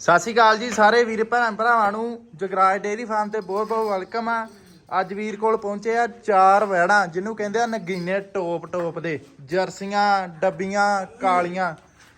ਸਤਿ ਸ਼੍ਰੀ ਅਕਾਲ ਜੀ ਸਾਰੇ ਵੀਰ ਭੈਣ ਭਰਾਵਾਂ ਨੂੰ। ਜਗਰਾਜ ਡੇਅਰੀ ਫਾਰਮ ਤੇ ਬਹੁਤ ਬਹੁਤ ਵੈਲਕਮ ਆ। ਅੱਜ ਵੀਰ ਕੋਲ ਪਹੁੰਚੇ ਆ ਚਾਰ ਵੈੜਾਂ ਜਿਹਨੂੰ ਕਹਿੰਦੇ ਆ ਨਗੀਨੇ ਟੋਪ ਟੋਪ ਦੇ। ਜਰਸੀਆਂ ਡੱਬੀਆਂ ਕਾਲੀਆਂ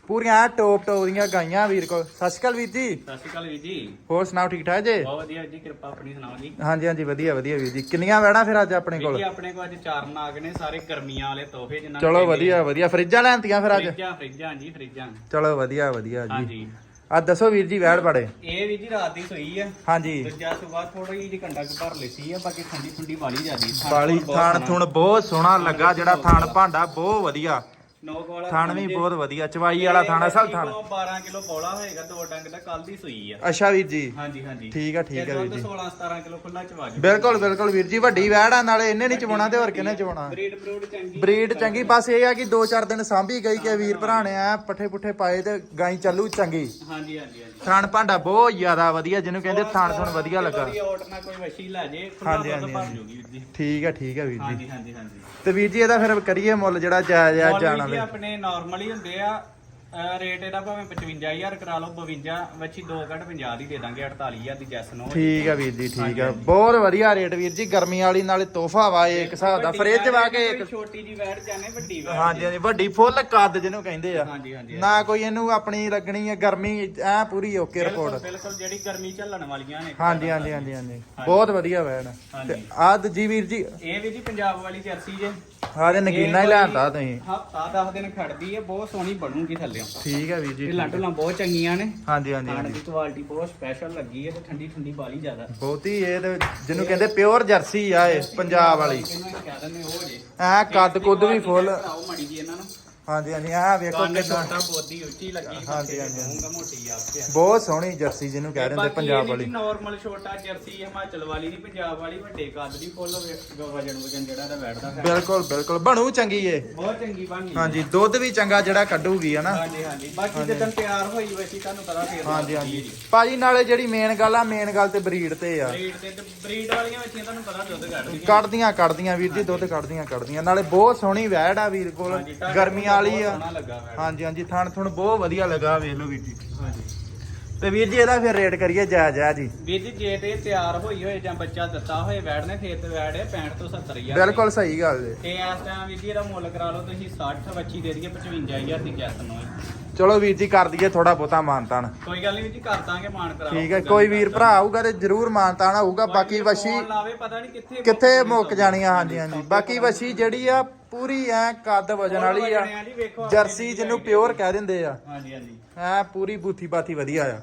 ਪੂਰੀਆਂ ਟੋਪ ਟੋਪ ਦੀਆਂ ਗਾਈਆਂ ਵੀਰ ਕੋਲ। ਸਤਿ ਸ਼੍ਰੀ ਅਕਾਲ ਵੀਰ ਜੀ। ਸਤਿ ਸ਼੍ਰੀ ਅਕਾਲ ਵੀਰ ਜੀ। ਹੋਰ ਸੁਣਾਓ ਠੀਕ ਠਾਕ ਜੇ? ਬਹੁਤ ਵਧੀਆ ਜੀ ਕਿਰਪਾ ਆਪਣੀ ਸੁਣਾਓ ਜੀ। ਹਾਂਜੀ ਹਾਂਜੀ ਵਧੀਆ ਵਧੀਆ ਵੀਰ ਜੀ। ਕਿੰਨੀਆਂ ਵੈੜਾਂ ਫਿਰ ਅੱਜ ਆਪਣੇ ਕੋਲ? ਜੀ ਆਪਣੇ ਕੋਲ ਅੱਜ ਚਾਰ ਨਾਗ ਨੇ ਸਾਰੇ ਗਰਮੀਆਂ ਵਾਲੇ ਤੋਹਫੇ ਜਿਨ੍ਹਾਂ ਚਲੋ ਵਧੀਆ ਵਧੀਆ। ਫਰਿੱਜਾਂ ਲੈਣਤੀਆਂ ਫਿਰ ਅੱਜ? ਫਰਿੱਜਾਂ ਫਰਿੱਜਾਂ ਜੀ ਫਰਿੱਜਾਂ। ਚਲੋ ਵਧੀਆ ਵਧੀਆ ਜੀ। ਹਾਂਜੀ। ਅੱਜ ਦੱਸੋ ਵੀਰ ਜੀ ਵੈੜ ਬੜੇ ਇਹ ਵੀ ਜੀ ਰਾਤ ਦੀ ਸੋਈ ਆ। ਹਾਂਜੀ। ਦੂਜਾ ਸੁਬਾਹ ਥੋੜੀ ਜਿਹੀ ਘੰਟਾ ਕੁ ਭਰ ਲੈਤੀ ਆ ਬਾਕੀ ਠੰਡੀ ਠੰਡੀ ਵਾਲੀ ਜਾਂਦੀ ਬਾਲੀ ਥਾਣ ਥੁਣ ਬਹੁਤ ਸੋਹਣਾ ਲੱਗਾ ਜਿਹੜਾ ਥਾਣ ਭਾਂਡਾ ਬਹੁਤ ਵਧੀਆ। ਨੌਕ ਵਾਲਾ ਥਣ ਵੀ ਬਹੁਤ ਵਧੀਆ ਚਵਾਈ ਵਾਲਾ ਥਾਣਾ ਅਸਲ ਥਣ। 12 ਕਿਲੋ ਪੌਲਾ ਹੋਏਗਾ ਦੋ ਡੰਗ ਦਾ ਕੱਲ ਦੀ ਸੋਈ ਆ। ਅੱਛਾ ਵੀਰ ਜੀ। ਹਾਂਜੀ ਹਾਂਜੀ। ਠੀਕ ਆ, ਠੀਕ ਆ ਵੀਰ ਜੀ। 16 17 ਕਿਲੋ ਖੁੱਲਾ ਚਵਾ ਜੂ ਬਿਲਕੁਲ ਬਿਲਕੁਲ ਵੀਰ ਜੀ ਵੱਡੀ ਵੈੜ ਆ ਨਾਲੇ ਇਹਨੇ ਨਹੀਂ ਚਵਾਉਣਾ ਤੇ ਹੋਰ ਕਿਹਨੇ ਚਵਾਉਣਾ? ਬਰੀਡ ਬਰੂਡ ਚੰਗੀ ਬਰੀਡ ਚੰਗੀ ਬਸ ਇਹ ਆ ਕਿ 2-4 ਦਿਨ ਸਾਂਭੀ ਗਈ ਕਿ ਵੀਰ ਭਰਾ ਨੇ ਆ ਪੱਠੇ ਪੁੱਠੇ ਪਾਏ ਤੇ ਗਾਈ ਚੱਲੂ ਚੰਗੀ। ਹਾਂਜੀ ਹਾਂਜੀ ਹਾਂਜੀ। ਥਣ ਭਾਂਡਾ ਬਹੁਤ ਜ਼ਿਆਦਾ ਵਧੀਆ ਜਿਹਨੂੰ ਕਹਿੰਦੇ ਥਣ ਥਣ ਵਧੀਆ ਲੱਗਾ। ਵਧੀਆ ਆਰਡਰ ਨਾਲ ਕੋਈ ਵਸ਼ੀ ਲੈ ਜੇ ਖੁੱਲਾ ਹਾਂਜੀ, ਹਾਂਜੀ, ਭਰ ਹਾਂਜੀ। ਜੂਗੀ ਵੀਰ ਜੀ। ਠੀਕ ਆ ਠੀਕ ਆ ਵੀਰ ਜੀ। ਹਾਂਜੀ ਹਾਂਜੀ ਹਾਂਜੀ। ਤੇ ਵੀਰ ਜੀ ਇਹਦਾ ਫਿਰ ਕਰੀਏ ਮੁੱਲ ਜਿਹੜਾ ਜਾਇਜ਼ ਆ ਜਾਣ ਵੀ ਆਪਣੇ ਨਾਰਮਲ ਹੀ ਹੁੰਦੇ ਆ। ਰੇਟ ਇਹਦਾ ਭਾਵੇਂ 55000 ਕਰਾ ਲਓ 52 ਵੱਛੀ 2 ਘੱਟ 50 ਦੀ ਦੇ ਦਾਂਗੇ 48000 ਦੀ ਜੈਸ ਨੂੰ। ਠੀਕ ਆ ਵੀਰ ਜੀ ਠੀਕ ਆ। ਬਹੁਤ ਵਧੀਆ ਰੇਟ ਵੀਰ ਜੀ ਗਰਮੀ ਵਾਲੀ ਨਾਲੇ ਤੋਹਫਾ ਵਾ ਇਹ ਇੱਕ ਹਿਸਾਬ ਦਾ ਫ੍ਰਿਜ ਵਾ ਕੇ ਇੱਕ। ਛੋਟੀ ਜੀ ਵੈੜ ਜਾਣੇ ਵੱਡੀ ਵੈੜ ਹਾਂਜੀ ਹਾਂਜੀ ਵੱਡੀ ਫੁੱਲ ਕੱਦ ਜਿਹਨੂੰ ਕਹਿੰਦੇ ਆ। ਹਾਂਜੀ ਹਾਂਜੀ ਨਾ ਕੋਈ ਇਹਨੂੰ ਆਪਣੀ ਲੱਗਣੀ ਹੈ ਗਰਮੀ ਐ ਪੂਰੀ ਓਕੇ ਰਿਪੋਰਟ ਬਿਲਕੁਲ ਜਿਹੜੀ ਗਰਮੀ ਝੱਲਣ ਵਾਲੀਆਂ ਨੇ। ਹਾਂਜੀ ਹਾਂਜੀ ਹਾਂਜੀ ਹਾਂਜੀ। ਬਹੁਤ ਵਧੀਆ ਵੈਣ ਤੇ। ਆਹ ਦੂਜੀ ਵੀਰ ਜੀ। ਇਹ ਵੀ ਜੀ ਪੰਜਾਬ ਵਾਲੀ ਜਰਸੀ ਜੇ। ਆਹ ਦੇ ਨਗੀਨਾ ਹੀ ਲਿਆਂਦਾ ਤੁਸੀਂ। ਹਫਤਾ 10 ਦਿਨ ਖੜਦੀ ਹੈ ਬਹੁਤ ਸੋਹਣੀ ਬਣੂਗੀ ਥੱਲੇ। ਠੀਕ ਹੈ ਵੀਰ ਜੀ ਇਹ ਲਾਂਟਲਾਂ ਬਹੁਤ ਚੰਗੀਆਂ ਨੇ। ਹਾਂਜੀ ਹਾਂਜੀ ਖਾਣ ਹਾਂਜੀ। ਦੀ ਕੁਆਲਿਟੀ ਬਹੁਤ ਸਪੈਸ਼ਲ ਲੱਗੀ ਹੈ ਤੇ ਠੰਡੀ ਠੰਡੀ ਬਾਲੀ ਜ਼ਿਆਦਾ। ਬਹੁਤੀ ਇਹ ਤੇ ਜਿਹਨੂੰ ਕਹਿੰਦੇ ਪਿਓਰ ਜਰਸੀ ਆ ਇਹ ਪੰਜਾਬ ਵਾਲੀ। ਕਹਿ ਦਿੰਦੇ ਉਹ ਜੇ। ਐ ਕੱਦ ਕੁੱਦ ਵੀ ਫੁੱਲ। ਆਓ ਮੜੀ ਜੀ ਇਹਨਾਂ ਨੂੰ। ਹਾਂਜੀ ਹਾਂਜੀ ਆ ਵੇਖੋ ਕੰਨ ਕਿੰਨਾ ਛੋਟਾ ਬੋਦੀ ਉੱਚੀ ਲੱਗੀ ਹਾਂਜੀ, ਹਾਂਜੀ, ਮੂੰਗਾ ਮੋਟੀ ਆ ਕੇ ਬਹੁਤ ਸੋਹਣੀ ਜਰਸੀ ਜਿਹਨੂੰ ਕਹਿ ਦਿੰਦੇ ਪੰਜਾਬ ਵਾਲੀ। ਨਾਰਮਲ ਛੋਟਾ ਜਰਸੀ ਹਿਮਾਚਲ ਵਾਲੀ ਨਹੀਂ ਪੰਜਾਬ ਵਾਲੀ ਵੱਡੇ ਕੱਦ ਦੀ ਫੁੱਲ ਵਜਨ ਵਜਨ ਜਿਹੜਾ ਦਾ ਬੈਠਦਾ ਹੈ। ਬਿਲਕੁਲ ਬਿਲਕੁਲ। ਬਣੂ ਚੰਗੀ ਏ। ਬਹੁਤ ਚੰਗੀ ਬਣ ਗਈ। ਹਾਂਜੀ ਦੁੱਧ ਵੀ ਚੰਗਾ ਜਿਹੜਾ ਕੱਢੂਗੀ ਹਨਾ। ਹਾਂਜੀ ਹਾਂਜੀ। ਬਾਕੀ ਜਦੋਂ ਤਿਆਰ ਹੋਈ ਵੈਸੀ ਤੁਹਾਨੂੰ ਪਤਾ ਫੇਰ ਹਾਂਜੀ ਹਾਂਜੀ। ਭਾਜੀ ਨਾਲੇ ਜਿਹੜੀ ਮੇਨ ਗੱਲ ਆ ਮੇਨ ਗੱਲ ਤੇ ਬਰੀਡ ਤੇ ਆ। ਬਰੀਡ ਤੇ ਬਰੀਡ ਵਾਲੀਆਂ ਵੈਸੀਆਂ ਤੁਹਾਨੂੰ ਪਤਾ ਦੁੱਧ ਕੱਢਦੀਆਂ। ਕੱਢਦੀਆਂ ਕੱਢਦੀਆਂ ਵੀਰ ਜੀ ਦੁੱਧ ਕੱਢਦੀਆਂ ਕੱਢਦੀਆਂ। ਨਾਲੇ ਬਹੁਤ ਸੋਹਣੀ ਵੈੜ ਆ ਵੀਰ ਕੋਲ। ਹਾਂਜੀ, ਢਾਡੀ ਗਰਮੀਆਂ ਬਹੁਤ ਆ। ਹਾਂਜੀ ਹਾਂਜੀ ਥਣ ਥੁਣ ਬਹੁਤ ਵਧੀਆ ਲੱਗਾ ਵੇਖ ਲਓ ਵੀਰ ਜੀ। ਹਾਂਜੀ। ਤੇ ਵੀਰ ਜੀ ਇਹਦਾ ਫਿਰ ਰੇਟ ਕਰੀਏ ਜਾਇਜ਼ ਆ ਜੀ। ਵੀਰ ਜੀ ਜੇ ਤੇ ਤਿਆਰ ਹੋਈ ਹੋਏ ਜਾਂ ਬੱਚਾ ਦਿੱਤਾ ਹੋਏ ਵੈੜ ਨੇ ਫੇਰ ਤੇ ਵੈੜ ਹੈ 65 ਤੋਂ 70 ਹਜ਼ਾਰ। ਬਿਲਕੁਲ ਸਹੀ ਗੱਲ ਜੀ ਤੇ ਇਸ ਟਾਈਮ ਵੀਰ ਜੀ ਇਹਦਾ ਮੁੱਲ ਕਰਾ ਲਓ ਤੁਸੀਂ 60 ਬੱਚੀ ਦੇ ਦਈਏ 55000 ਦੀ ਗੈਸ ਨੂੰ। ਚਲੋ ਵੀਰ ਜੀ ਕਰ ਦਈਏ ਥੋੜਾ ਬਹੁਤਾ ਮਾਨਤਾਨ ਕੋਈ ਗੱਲ ਨਹੀਂ ਵੀਰ ਜੀ ਕਰ ਦਾਂਗੇ ਮਾਨ ਕਰਾ ਠੀਕ ਹੈ ਕੋਈ ਵੀਰ ਭਰਾ ਆਊਗਾ ਤੇ ਜਰੂਰ ਮਾਨਤਾਨ ਆਊਗਾ ਬਾਕੀ ਵਸ਼ੀ ਲਾਵੇ ਪਤਾ ਨਹੀਂ ਕਿੱਥੇ ਕਿੱਥੇ ਮੁੱਕ ਜਾਣੀਆਂ ਹਾਂਜੀ ਹਾਂਜੀ। ਬਾਕੀ ਵਸ਼ੀ ਜਿਹੜੀ ਆ ਪੂਰੀ ਐ ਕੱਦ ਵਜਨ ਵਾਲੀ ਆ। ਜਰਸੀ ਜਿਹਨੂੰ ਪਿਓਰ ਕਹਿ ਦਿੰਦੇ ਆ। ਹਾਂਜੀ ਹਾਂਜੀ। ਐ ਪੂਰੀ ਬੂਥੀ ਬਾਥੀ ਵਧੀਆ ਆ।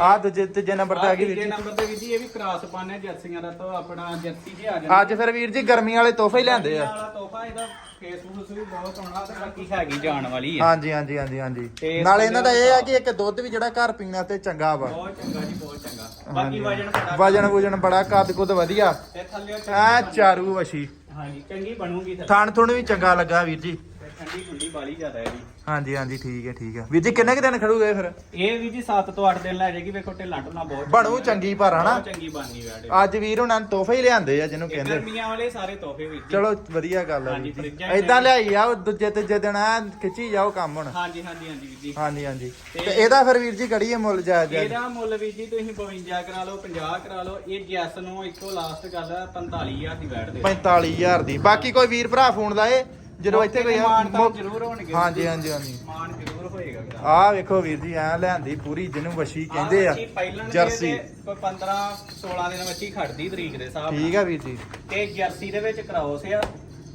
ਆ ਦੂਜੇ ਤੀਜੇ ਨੰਬਰ ਤੇ ਆ ਗਈ ਵੀਰ ਜੀ। ਨੰਬਰ ਤੇ ਵੀਰ ਜੀ ਇਹ ਵੀ ਕ੍ਰਾਸ ਪਾਣੇ ਜਰਸੀਆਂ ਦਾ ਤਾਂ ਆਪਣਾ ਜਰਸੀ ਜੀ ਆ ਜਾਂਦਾ ਅੱਜ ਫਿਰ ਵੀਰ ਜੀ ਗਰਮੀ ਵਾਲੇ ਤੋਹਫੇ ਹੀ ਲਿਆਂਦੇ ਆ। ਵਾਲਾ ਤੋਹਫਾ ਇਹਦਾ ਫੇਸਬੁੱਕ ਵੀ ਬਹੁਤ ਸੋਹਣਾ ਤੇ ਬਾਕੀ ਹੈਗੀ ਜਾਣ ਵਾਲੀ ਹੈ ਹਾਂਜੀ ਹਾਂਜੀ ਹਾਂਜੀ ਹਾਂਜੀ। ਤੇ ਨਾਲੇ ਇਹਨਾਂ ਦਾ ਇਹ ਆ ਕਿ ਇੱਕ ਦੁੱਧ ਵੀ ਜਿਹੜਾ ਘਰ ਪੀਣਾ ਤੇ ਚੰਗਾ ਵਾ। ਬਹੁਤ ਚੰਗਾ ਜੀ ਬਹੁਤ ਚੰਗਾ। ਬਾਕੀ ਵਜਨ ਬੜਾ ਵਜਨ ਵੁਜਨ ਬੜਾ ਕੱਦ ਕੁੱਦ ਵਧੀਆ। ਤੇ ਥੱਲੇ ਐ ਚਾਰੂ ਵਸ਼ੀ। ਹਾਂਜੀ ਚੰਗੀ ਬਣੂਗੀ ਥੱਲੇ ਥਣ ਥੁਣ ਵੀ ਚੰਗਾ ਲੱਗਾ ਵੀਰ ਜੀ। ਠੰਡੀ ਠੰਡੀ ਬਾਲੀ ਜ਼ਿਆਦਾ ਹੈ ਜੀ। ਹਾਂਜੀ ਹਾਂਜੀ ਠੀਕ ਹੈ ਠੀਕ ਹੈ। ਵੀਰ ਜੀ ਕਿੰਨੇ ਕੁ ਦਿਨ ਖੜੂਗੇ ਫਿਰ? ਇਹ ਵੀ ਜੀ 7 ਤੋਂ 8 ਦਿਨ ਲੈ ਜਾਏਗੀ ਵੇਖੋ ਢਿੱਲਾ ਢੁੱਲਾ ਬਹੁਤ ਬਣੂ ਚੰਗੀ ਪਰ ਹਨਾ ਬਹੁਤ ਚੰਗੀ ਬਣਨੀ ਵੈੜੇ। ਅੱਜ ਵੀਰ ਉਹਨਾਂ ਨੇ ਤੋਹਫੇ ਹੀ ਲਿਆਂਦੇ ਆ ਜਿਹਨੂੰ ਕਹਿੰਦੇ। ਗਰਮੀਆਂ ਵਾਲੇ ਸਾਰੇ ਤੋਹਫੇ ਵੀਰ ਜੀ। ਚਲੋ ਵਧੀਆ ਗੱਲ ਹਾਂਜੀ, ਵੀਰ ਜੀ। ਫਰਿੱਜਾਂ ਏਦਾਂ ਲਿਆਈ ਆ ਉਹ ਦੂਜੇ ਤੀਜੇ ਦਿਨ ਆ ਖਿੱਚੀ ਜਾਓ ਕੰਮ ਹੁਣ। ਹਾਂਜੀ ਹਾਂਜੀ ਹਾਂਜੀ ਵੀਰ ਜੀ। ਹਾਂਜੀ ਹਾਂਜੀ। ਤੇ ਤੇ- ਇਹਦਾ ਫਿਰ ਵੀਰ ਜੀ ਕੜੀਏ ਮੁੱਲ ਜਾਇਜ਼? ਜਾਇਜ਼ ਇਹਦਾ ਮੁੱਲ ਵੀ ਜੀ ਤੁਸੀਂ 52 ਕਰਾ ਲਓ 50 ਕਰਾ ਲਓ ਇਹ ਜੈਸ ਨੂੰ ਇੱਕੋ ਲਾਸਟ ਗੱਲ ਆ 45000 ਦੀ ਬੈਠ ਦੇ 45000 ਦੀ। ਬਾਕੀ ਕੋਈ ਵੀਰ ਭਰਾ ਫੋਨ ਲਾਏ? ਜਦੋਂ ਇੱਥੇ ਕੋਈ ਆ- ਮਾਨ ਤਾਂ ਮੁੱਕ- ਜ਼ਰੂਰ ਹੋਣਗੇ। ਹਾਂਜੀ ਹਾਂਜੀ ਹਾਂਜੀ। ਮਾਨ ਜ਼ਰੂਰ ਹੋਏਗਾ ਵੀਰਾ। ਆਹ ਵੇਖੋ ਵੀਰ ਜੀ ਐ ਲਿਆਂਦੀ ਪੂਰੀ ਜਿਹਨੂੰ ਵਸ਼ੀ ਕਹਿੰਦੇ ਆ ਬੱਚੀ ਪਹਿਲਣ ਦੀ ਜਰਸੀ। ਕੋਈ 15 16 ਦਿਨ ਬੱਚੀ ਖੜਦੀ ਤਰੀਕ ਦੇ ਹਿਸਾਬ ਠੀਕ ਆ ਵੀਰ ਜੀ। ਤੇ ਜਰਸੀ ਦੇ ਵਿੱਚ ਕਰਾਉਸ ਆ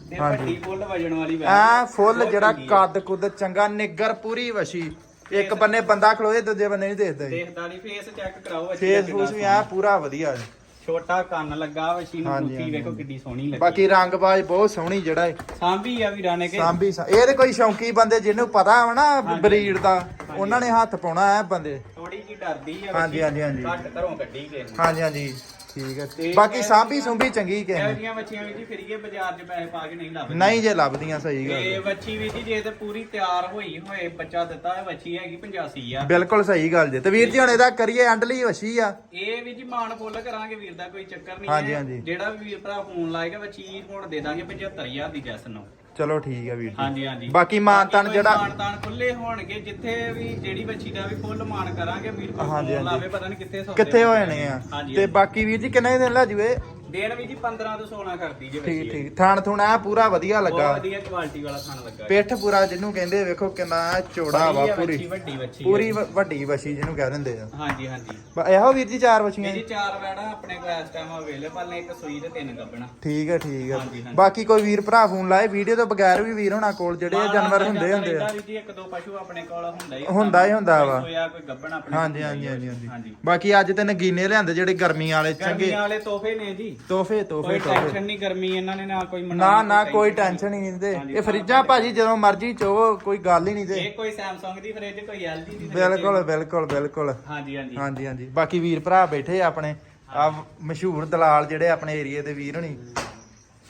ਤੇ ਹਾਂਜੀ। ਵੱਡੀ ਫੁੱਲ ਵਜਣ ਵਾਲੀ ਵੈੜ ਐ ਫੁੱਲ ਬਹੁਤ ਜਿਹੜਾ ਚੰਗੀ ਆ। ਕੱਦ ਕੁੱਦ ਚੰਗਾ ਨਿੱਗਰ ਪੂਰੀ ਵਸ਼ੀ ਇੱਕ ਬੰਨੇ ਬੰਦਾ ਖਲੋਏ ਦੂਜੇ ਬੰਨੇ ਨਹੀਂ ਦੇਖਦਾ ਜੀ। ਦੇਖਦਾ ਨਹੀਂ ਫੇਸ ਚੈੱਕ ਕਰਾਓ ਬੱਚੀ ਫੇਸ ਵੀ ਐ ਪੂਰਾ ਵਧੀਆ ਜੀ। ਛੋਟਾ ਕੰਨ ਲੱਗਾ ਵਸ਼ੀ ਨੂੰ ਹਾਂਜੀ, ਵੇਖੋ ਕਿੱਡੀ ਸੋਹਣੀ ਲੱਗੀ। ਬਾਕੀ ਰੰਗ ਬਾਜ ਬਹੁਤ ਸੋਹਣੀ ਜਿਹੜਾ ਏ ਸਾਂਭੀ ਆ ਵੀਰਾਂ ਨੇ ਕਿ? ਸਾਂਭੀ ਸਾ- ਇਹ ਤੇ ਕੋਈ ਸ਼ੌਂਕੀ ਬੰਦੇ ਜਿਹਨੂੰ ਪਤਾ ਹਾਂਜੀ। ਬਰੀਡ ਦਾ ਉਹਨਾਂ ਨੇ ਹੱਥ ਪਾਉਣਾ ਐ ਬੰਦੇ। ਥੋੜੀ ਜੀ ਡਰਦੀ ਆ ਹਾਂਜੀ, ਹਾਂਜੀ, ਹਾਂਜੀ। ਘੱਟ ਘਰੋਂ ਕੱਢੀ ਗਏ ਹਾਂਜੀ ਹਾਂਜੀ। ਠੀਕ ਹੈ। ਬਾਕੀ ਸਾਂਭੀ ਸੁੰਭੀ ਚੰਗੀ ਕਿਸੇ ਇਹੋ ਨੇ ਜਿਹੀਆਂ ਬੱਚੀਆਂ ਵੀ ਜੀ ਫਿਰੀਏ ਬਾਜ਼ਾਰ 'ਚ ਪੈਸੇ ਪਾ ਕੇ ਨਹੀਂ ਲੱਭਦੀਆਂ ਨਹੀਂ ਜੇ ਲੱਭਦੀਆਂ ਸਹੀ ਗੱਲ ਤੇ ਹੈ। ਵੀ ਜੀ ਜੇ ਤੇ ਪੂਰੀ ਤਿਆਰ ਹੋਈ ਹੋਏ ਬੱਚਾ ਦਿੱਤਾ ਹੈ ਬੱਚੀ ਹੈਗੀ 85 ਆ ਬਿਲਕੁਲ ਸਹੀ ਗੱਲ ਜੇ। ਤੇ ਵੀਰ ਜੀ ਹੁਣ ਇਹਦਾ ਕਰੀਏ ਅੰਡਲੀ ਵਸ਼ੀ ਆ। ਇਹ ਵੀ ਜੀ ਮਾਣ ਫੁੱਲ ਕਰਾਂਗੇ ਵੀਰ ਦਾ ਕੋਈ ਚੱਕਰ ਨਹੀਂ ਹਾਂਜੀ, ਹੈ। ਹਾਂਜੀ। ਜਿਹੜਾ ਵੀ ਵੀਰ ਭਰਾ ਫੋਨ ਲਾਏਗਾ ਬੱਚੀ ਹੁਣ ਦੇ ਦਾਂਗੇ 75000 ਦੀ ਜੈਸ ਨੂੰ। ਚਲੋ ਠੀਕ ਆ ਵੀਰ ਜੀ। ਹਾਂਜੀ ਹਾਂਜੀ। ਬਾਕੀ ਮਾਨਤਾਨ ਜਿਹੜਾ- ਮਾਨਤਾਨ ਖੁੱਲੇ ਹੋਣਗੇ ਜਿੱਥੇ ਵੀ ਜਿਹੜੀ ਬੱਚੀ ਦਾ ਵੀ ਫੁੱਲ ਮਾਨ ਕਰਾਂਗੇ ਵੀਰ ਕੋਈ ਹਾਂਜੀ, ਫੋਨ ਹਾਂਜੀ। ਲਾਵੇ ਪਤਾ ਨਹੀਂ ਕਿੱਥੇ ਸੌਦੇ ਕਿੱਥੇ ਹੋਏ ਨੇ ਆ। ਹਾਂਜੀ, ਤੇ ਬਾਕੀ ਵੀਰ ਜੀ ਕਿੰਨੇ ਦਿਨ ਲਾ ਜੂਏ? ਦੇਣ ਵੀ ਜੀ 15 ਤੋਂ 16 ਕਰਦੀ ਜੇ ਠੀਕ ਠੀਕ। ਥਾਣ ਥੁਣਾ ਐ ਪੂਰਾ ਵਧੀਆ ਬਹੁਤ ਲੱਗਾ। ਵਧੀਆ ਕੁਆਲਿਟੀ ਵਾਲਾ ਥਣ ਲੱਗਾ। ਪਿੱਠ ਪੂਰਾ ਜਿਹਨੂੰ ਕਹਿੰਦੇ ਵੇਖੋ ਕਿੰਨਾ ਚੌੜਾ ਵਾ ਆ ਪੂਰੀ ਵੱਡੀ ਪੂਰੀ ਵੱਡੀ ਵਛੀ ਜਿਹਨੂੰ ਕਹਿ ਦਿੰਦੇ ਆ। ਹਾਂਜੀ ਹਾਂਜੀ। ਇਹੋ ਵੀਰ ਜੀ ਚਾਰ ਵਛੀਆਂ ਜੀ ਚਾਰ ਵੈੜਾ ਆਪਣੇ ਕੋਲ ਇਸ ਟਾਈਮ ਅਵੇਲੇਬਲ ਨੇ ਇੱਕ ਸੂਈ ਤੇ ਤਿੰਨ ਗੱਬਣਾ। ਠੀਕ ਹੈ ਠੀਕ ਹੈ। ਬਾਕੀ ਕੋਈ ਵੀਰ ਭਰਾ ਫੋਨ ਲਾਏ ਵੀਡੀਓ ਤੋਂ ਬਗੈਰ ਵੀ ਵੀਰ ਹੋਣਾ ਕੋਲ ਜਿਹੜੇ ਆ ਜਾਨਵਰ ਹੁੰਦੇ ਹੁੰਦੇ ਆ। ਜੀ ਇੱਕ ਦੋ ਪਸ਼ੂ ਆਪਣੇ ਕੋਲ ਹੁੰਦਾ ਹੀ ਹੁੰਦਾ ਹੀ ਹੁੰਦਾ ਵਾ। ਕੋਈ ਗੱਬਣ ਆਪਣੇ ਹਾਂਜੀ ਹਾਂਜੀ ਹਾਂਜੀ ਆ। ਬਾਕੀ ਅੱਜ ਤੇ ਨਗੀਨੇ ਲਿਆਂਦੇ ਜਿਹੜੇ ਗਰਮੀ ਵਾਲੇ ਚੰਗੇ। ਗਰਮੀਆਂ ਵਾਲੇ ਤੋਹਫੇ ਨੇ ਜੀ। ਤੋਹਫੇ ਤੋਹਫੇ ਕੋਈ ਟੈਨਸ਼ਨ ਨਹੀਂ ਗਰਮੀ ਇਹਨਾਂ ਨੇ ਨਾ ਕੋਈ ਨਾ ਮਨਾਉਣੀ, ਨਾ ਕੋਈ ਟੈਨਸ਼ਨ ਨਹੀਂ ਹਾਂਜੀ, ਇਹ ਫਰਿੱਜਾਂ ਭਾਜੀ ਜਦੋਂ ਮਰਜ਼ੀ ਚੋ ਕੋਈ ਗੱਲ ਹੀ ਨਹੀਂ। ਤੇ ਇਹ ਕੋਈ Samsung ਦੀ ਫ੍ਰਿਜ ਕੋਈ LG ਦੀ ਫ੍ਰਿਜ ਬਿਲਕੁਲ ਬਿਲਕੁਲ ਬਿਲਕੁਲ। ਹਾਂਜੀ ਹਾਂਜੀ। ਹਾਂਜੀ ਹਾਂਜੀ। ਬਾਕੀ ਵੀਰ ਭਰਾ ਬੈਠੇ ਆ ਆਪਣੇ। ਆ ਮਸ਼ਹੂਰ ਦਲਾਲ ਜਿਹੜੇ ਆਪਣੇ ਏਰੀਏ ਦੇ ਵੀਰ ਹੋਣੀ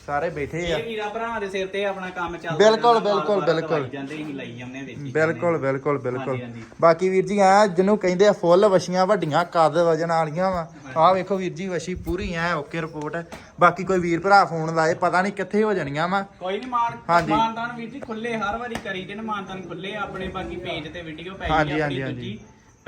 ਸਾਰੇ ਬੈਠੇ ਆ। ਇਹ ਵੀਰਾ ਭਰਾ ਦੇ ਸਿਰ ਤੇ ਆਪਣਾ ਕੰਮ ਚੱਲਦਾ ਬਿਲਕੁਲ, ਬਿਲਕੁਲ, ਬਿਲਕੁਲ। ਦਵਾਈ ਜਾਂਦੇ ਹੀ ਲਈ ਜਾਂਦੇ ਵੇਚੀ ਬਿਲਕੁਲ ਬਿਲਕੁਲ ਬਿਲਕੁਲ। ਹਾਂਜੀ, ਹਾਂਜੀ। ਬਾਕੀ ਵੀਰ ਜੀ ਆ ਜਿਹਨੂੰ ਕਹਿੰਦੇ ਆ ਫੁੱਲ ਵਸ਼ੀਆਂ ਵੱਡੀਆਂ ਕੱਦ ਵਜਨ ਵਾਲੀਆਂ ਵਾ। ਆਹ ਵੇਖੋ ਵੀਰ ਜੀ ਵਸ਼ੀ ਪੂਰੀ ਐ ਓਕੇ ਰਿਪੋਰਟ ਬਾਕੀ ਕੋਈ ਵੀਰ ਭਰਾ ਫੋਨ ਲਾਏ ਪਤਾ ਨਹੀਂ ਕਿੱਥੇ ਹੋ ਜਾਣੀਆਂ ਵਾ ਕੋਈ ਨਹੀਂ ਮਾਨ ਹਾਂਜੀ। ਮਾਨਦਾਨ ਵੀਰ ਜੀ ਖੁੱਲੇ ਹਰ ਵਾਰੀ ਕਰੀ ਦੇ ਨੇ ਮਾਨਦਾਨ ਖੁੱਲੇ ਆਪਣੇ ਬਾਕੀ ਪੇਜ ਤੇ ਵੀਡੀਓ ਪਈ ਹਾਂਜੀ, ਆ ਹਾਂਜੀ, ਆਪਣੀ ਹਾਂਜੀ। ਦੂਜੀ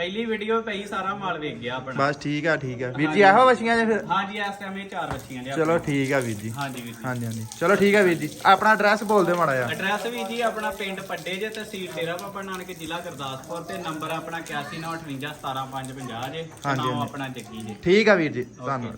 ਪਹਿਲੀ ਵੀਡੀਓ ਪਈ ਸਾਰਾ ਮਾਲ ਵੇਖ ਗਿਆ ਆਪਣਾ। ਬਸ ਠੀਕ ਆ ਠੀਕ ਆ। ਵੀਰ ਜੀ ਇਹੋ ਵਸ਼ੀਆਂ ਜੇ ਫਿਰ ਹਾਂਜੀ ਇਸ ਟਾਈਮ ਇਹ ਚਾਰ ਬੱਚੀਆਂ ਨੇ ਚਲੋ ਠੀਕ ਆ ਵੀਰ ਜੀ। ਹਾਂਜੀ ਵੀਰ ਜੀ। ਹਾਂਜੀ ਹਾਂਜੀ। ਚਲੋ ਠੀਕ ਆ ਵੀਰ ਜੀ। ਆਪਣਾ ਐਡਰੈਸ ਬੋਲ ਦਿਓ ਮਾੜਾ ਜਿਹਾ। ਐਡਰੈਸ ਵੀ ਜੀ ਆਪਣਾ ਪਿੰਡ ਪੱਡੇ ਜੇ ਤਹਿਸੀਲ ਡੇਰਾ ਬਾਬਾ ਨਾਨਕ ਜ਼ਿਲ੍ਹਾ ਗੁਰਦਾਸਪੁਰ ਤੇ ਨੰਬਰ ਆਪਣਾ 8198517550 ਜੇ ਨਾਮ। ਆਪਣਾ ਜੱਗੀ ਜੇ। ਠੀਕ ਆ ਵੀਰ ਜੀ ਧੰਨਵਾਦ।